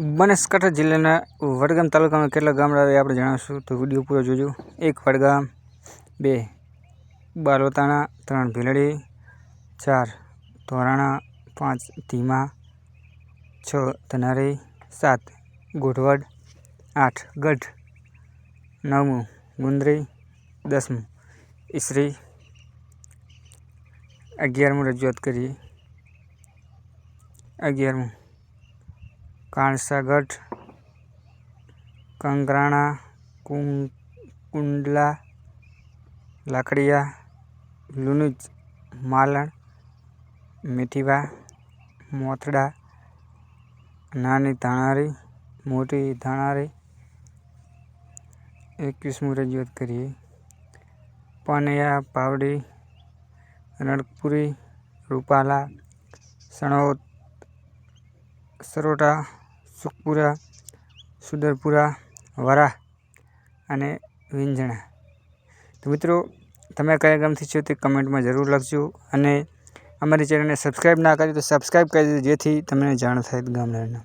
બનાસકાંઠા જિલ્લાના વડગામ તાલુકામાં કેટલા ગામડા આવે આપણે જણાવશું? તો વીડિયો પૂરો જોજો. એક વડગામ, બે બાલોતાણા ત્રણ ભીલડી, ચાર ધોરાણા, પાંચ ધીમા, છ ધનારી, સાત ગોઢવડ, આઠ ગઢ, નવમું ગુંદરી દસમું ઈસરી, અગિયારમું રજૂઆત કરીએ. અગિયારમું કાણસાગઢ, કંગરાણા કુંડલા, લાકડિયા લુણુજ માલણ મીઠીવા મોથડા, નાની ધાણારી, મોટી ધાણારી, એકવીસમું રજૂઆત કરીએ. પાનૈયા, પાવડી, રણકપુરી, રૂપાલા સણોદ સરોટા સુખપુરા, સુદરપુરા, વરાહ અને વિંજણા. તો મિત્રો, તમે કયા ગામથી છો તે કમેન્ટમાં જરૂર લખજો અને અમારી ચેનલને સબસ્ક્રાઈબ ના કરી તો સબસ્ક્રાઈબ કરી દેજો, જેથી તમને જાણ થાય ગામડાના